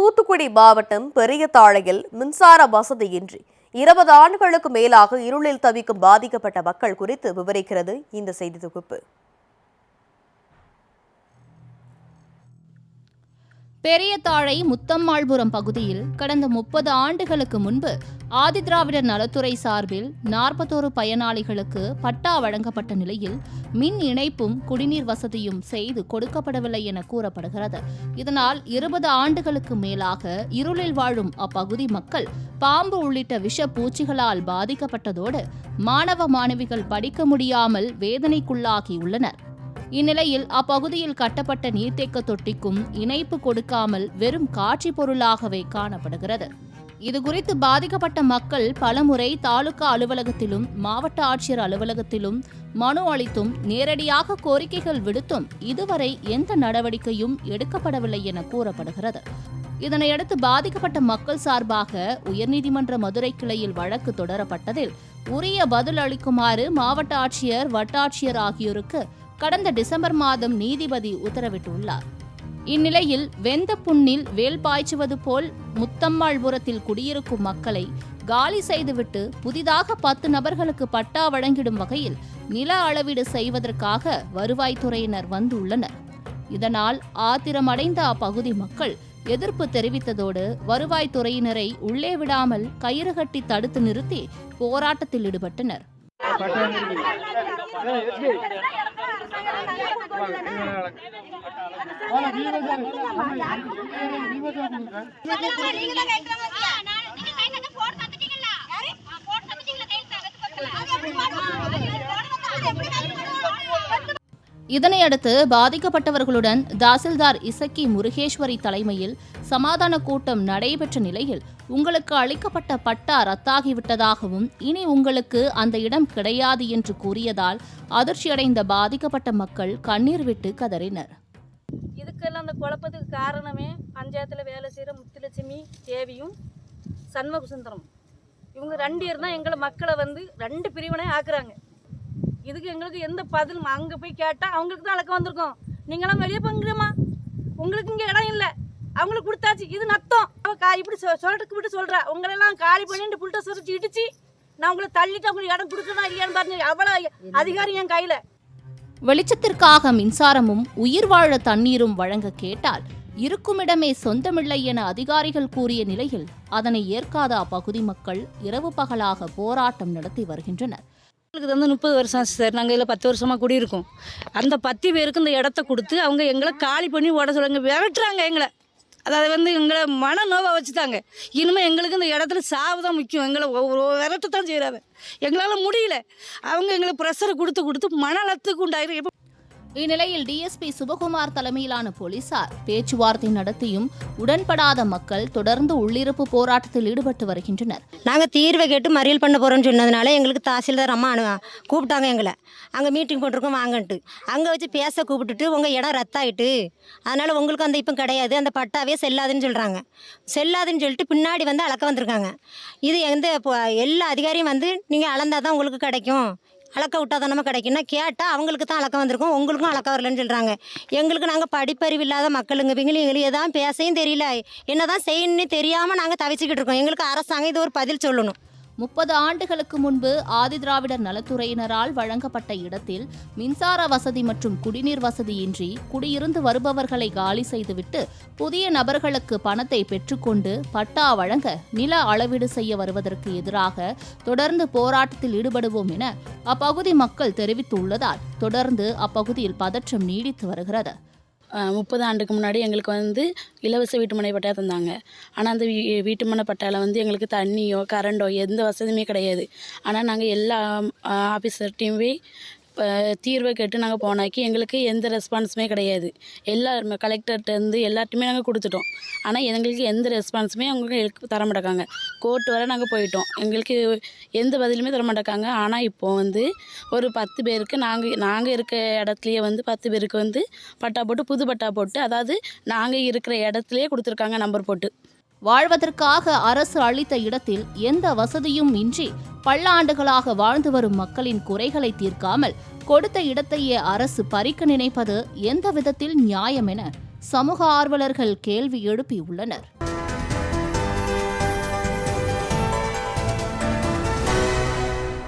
தூத்துக்குடி மாவட்டம் பெரியதாழையில் மின்சார வசதியின்றி இருபது ஆண்டுகளுக்கு மேலாக இருளில் தவிக்கும் பாதிக்கப்பட்ட மக்கள் குறித்து விவரிக்கிறது இந்த செய்தி தொகுப்பு. பெரியதாழை முத்தம்மாள்புரம் பகுதியில் கடந்த முப்பது ஆண்டுகளுக்கு முன்பு ஆதிதிராவிடர் நலத்துறை சார்பில் நாற்பத்தோரு பயனாளிகளுக்கு பட்டா வழங்கப்பட்ட நிலையில் மின் இணைப்பும் குடிநீர் வசதியும் செய்து கொடுக்கப்படவில்லை என கூறப்படுகிறது. இதனால் இருபது ஆண்டுகளுக்கு மேலாக இருளில் வாழும் அப்பகுதி மக்கள் பாம்பு உள்ளிட்ட விஷ பூச்சிகளால் பாதிக்கப்பட்டதோடு மாணவ மாணவிகள் படிக்க முடியாமல் வேதனைக்குள்ளாகியுள்ளனர். இந்நிலையில் அப்பகுதியில் கட்டப்பட்ட நீர்த்தேக்க தொட்டிக்கும் இணைப்பு கொடுக்காமல் வெறும் காட்சி பொருளாகவே காணப்படுகிறது. இதுகுறித்து பாதிக்கப்பட்ட மக்கள் பலமுறை தாலுகா அலுவலகத்திலும் மாவட்ட ஆட்சியர் அலுவலகத்திலும் மனு அளித்தும் நேரடியாக கோரிக்கைகள் விடுத்தும் இதுவரை எந்த நடவடிக்கையும் எடுக்கப்படவில்லை என கூறப்படுகிறது. இதனையடுத்து பாதிக்கப்பட்ட மக்கள் சார்பாக உயர்நீதிமன்ற மதுரை கிளையில் வழக்கு தொடரப்பட்டதில் உரிய பதில் அளிக்குமாறு மாவட்ட ஆட்சியர் வட்டாட்சியர் ஆகியோருக்கு கடந்த டிசம்பர் மாதம் நீதிபதி உத்தரவிட்டுள்ளார். இந்நிலையில் வெந்த புண்ணில் வேல் பாய்ச்சுவது போல் முத்தம்மாள்புரத்தில் குடியிருக்கும் மக்களை காலி செய்துவிட்டு புதிதாக பத்து நபர்களுக்கு பட்டா வழங்கிடும் வகையில் நில அளவீடு செய்வதற்காக வருவாய்த்துறையினர் வந்துள்ளனர். இதனால் ஆத்திரமடைந்த அப்பகுதி மக்கள் எதிர்ப்பு தெரிவித்ததோடு வருவாய்த்துறையினரை உள்ளே விடாமல் கயிறு கட்டி தடுத்து நிறுத்தி போராட்டத்தில் ஈடுபட்டனர். நீங்களே நீங்க கைட்டு வந்து போட்டு தந்துட்டீங்களா? ஆ, போட்டு தந்துட்டீங்களா கைட்டு? அது எப்படி போடுவோம்? அது எப்படி கைட்டு போடுவோம்? இதனையடுத்து பாதிக்கப்பட்டவர்களுடன் தாசில்தார் இசக்கி முருகேஸ்வரி தலைமையில் சமாதான கூட்டம் நடைபெற்ற நிலையில் உங்களுக்கு அளிக்கப்பட்ட பட்டா ரத்தாகிவிட்டதாகவும் இனி உங்களுக்கு அந்த இடம் கிடையாது என்று கூறியதால் அதிர்ச்சியடைந்த பாதிக்கப்பட்ட மக்கள் கண்ணீர் விட்டு கதறினர். இதுக்கெல்லாம் அந்த குழப்பத்துக்கு காரணமே பஞ்சாயத்தில் வேலை செய்கிற முத்துலட்சுமி தேவியும் சண்முக சுந்தரம் இவங்க ரெண்டு பேர் தான் எங்களை மக்களை வந்து ரெண்டு பிரிவினை ஆக்குறாங்க. இதுக்கு எங்களுக்கு எந்த பதிலும் அங்கே போய் கேட்டால் அவங்களுக்கு தான் அளக்க வந்திருக்கோம். நீங்களாம் வெளியே போங்கிறமா உங்களுக்கு இங்கே இடம் இல்லை. அவங்களுக்கு கொடுத்தாச்சு. இது நத்தம். அவ கா இப்படி சொ சொல்றதுக்கு விட்டு சொல்கிறா உங்களெல்லாம் காலி பண்ணிட்டு புல்ட்ட சுரிச்சு இடிச்சு நான் உங்களை தள்ளிட்டு அவங்களுக்கு இடம் கொடுக்கணும் இல்லையான்னு பாருங்க. அவ்வளோ அதிகாரம் என் கையில். வெளிச்சத்திற்காக மின்சாரமும் உயிர் வாழ தண்ணீரும் வழங்க கேட்டால் இருக்குமிடமே சொந்தமில்லை என அதிகாரிகள் கூறிய நிலையில் அதனை ஏற்காத அப்பகுதி மக்கள் இரவு பகலாக போராட்டம் நடத்தி வருகின்றனர். எங்களுக்கு வந்து முப்பது வருஷம் ஆச்சு சார். நாங்கள் இதில் பத்து வருஷமாக குடியிருக்கோம். அந்த பத்து பேருக்கு இந்த இடத்த கொடுத்து அவங்க எங்களை காலி பண்ணி ஓட சொல்லுங்க. விரட்டுறாங்க எங்களை. அதாவது வந்து எங்களை மன நோவை வச்சுட்டாங்க. இனிமேல் எங்களுக்கு இந்த இடத்துல சாவு தான் முக்கியம். எங்களை விரட்ட தான் செய்கிறாங்க எங்களால் முடியல. அவங்க எங்களுக்கு ப்ரெஷரை கொடுத்து கொடுத்து மன அழுத்தத்துக்கு உண்டாயிரும் எப்போ இந்நிலையில் டிஎஸ்பி சுபகுமார் தலைமையிலான போலீசார் பேச்சுவார்த்தை நடத்தியும் உடன்படாத மக்கள் தொடர்ந்து உள்ளிருப்பு போராட்டத்தில் ஈடுபட்டு வருகின்றனர். நாங்கள் தீர்வை கேட்டு மறியல் பண்ண போகிறோம்னு சொன்னதுனால எங்களுக்கு தாசில்தார் அம்மா அனு கூப்பிட்டாங்க எங்களை. அங்கே மீட்டிங் போட்டிருக்கோம் வாங்கன்ட்டு. அங்கே வச்சு பேச கூப்பிட்டுட்டு உங்கள் இடம் ரத்தாயிட்டு. அதனால் உங்களுக்கு அந்த இப்போ கிடையாது அந்த பட்டாவே செல்லாதுன்னு சொல்கிறாங்க செல்லாதுன்னு சொல்லிட்டு பின்னாடி வந்து அளக்க வந்திருக்காங்க. இது எந்த எல்லா அதிகாரியும் வந்து நீங்கள் அளந்தாதான் தான் உங்களுக்கு கிடைக்கும். அளக்க விட்டா தானே கிடைக்கும்னா கேட்டால் அவங்களுக்கு தான் அளக்க வந்திருக்கோம். உங்களுக்கும் அளக்க வரலன்னு சொல்கிறாங்க எங்களுக்கு நாங்கள் படிப்பறிவு இல்லாத மக்களுங்க. இவங்களும் எங்களுக்கு எதாவது பேசவும் தெரியல. என்ன தான் செய்யணும்னு தெரியாமல் நாங்கள் தவிச்சுக்கிட்டு இருக்கோம். எங்களுக்கு அரசாங்கம் இது ஒரு பதில் சொல்லணும். முப்பது ஆண்டுகளுக்கு முன்பு ஆதிதிராவிடர் நலத்துறையினரால் வழங்கப்பட்ட இடத்தில் மின்சார வசதி மற்றும் குடிநீர் வசதியின்றி குடியிருந்து வருபவர்களை காலி செய்துவிட்டு புதிய நபர்களுக்கு பணத்தை பெற்றுக்கொண்டு பட்டா வழங்க நில அளவீடு செய்ய வருவதற்கு எதிராக தொடர்ந்து போராட்டத்தில் ஈடுபடுவோம் என அப்பகுதி மக்கள் தெரிவித்துள்ளதால் தொடர்ந்து அப்பகுதியில் பதற்றம் நீடித்து வருகிறது. முப்பது ஆண்டுக்கு முன்னாடி எங்களுக்கு வந்து இலவச வீட்டுமனை பட்டா தந்தாங்க. ஆனால் அந்த வீ வீட்டுமனை பட்டாவில் வந்து எங்களுக்கு தண்ணியோ கரண்டோ எந்த வசதியுமே கிடையாது. ஆனால் நாங்கள் எல்லா ஆஃபீஸர்கிட்டையும் போய் தீர்வை கேட்டு நாங்கள் போனாக்கி எங்களுக்கு எந்த ரெஸ்பான்ஸுமே கிடையாது. எல்லாருமே கலெக்டர்கிட்டேருந்து எல்லார்ட்டுமே நாங்கள் கொடுத்துட்டோம். ஆனால் எங்களுக்கு எந்த ரெஸ்பான்ஸுமே அவங்க எங்களுக்கு தர மாட்டேக்காங்க. கோர்ட் வரை நாங்கள் போயிட்டோம். எங்களுக்கு எந்த பதிலுமே தர மாட்டேக்காங்க. ஆனால் இப்போ வந்து ஒரு பத்து பேருக்கு நாங்கள் நாங்கள் இருக்க இடத்துலையே வந்து பத்து பேருக்கு வந்து பட்டா போட்டு புது பட்டா போட்டு அதாவது நாங்கள் இருக்கிற இடத்துலையே கொடுத்துருக்காங்க நம்பர் போட்டு. வாழ்வதற்காக அரசு அளித்த இடத்தில் எந்த வசதியும் இன்றி பல்லாண்டுகளாக வாழ்ந்து வரும் மக்களின் குறைகளை தீர்க்காமல் கொடுத்த இடத்தையே அரசு பறிக்க நினைப்பது எந்த விதத்தில் நியாயம் என சமூக ஆர்வலர்கள் கேள்வி எழுப்பியுள்ளனர்.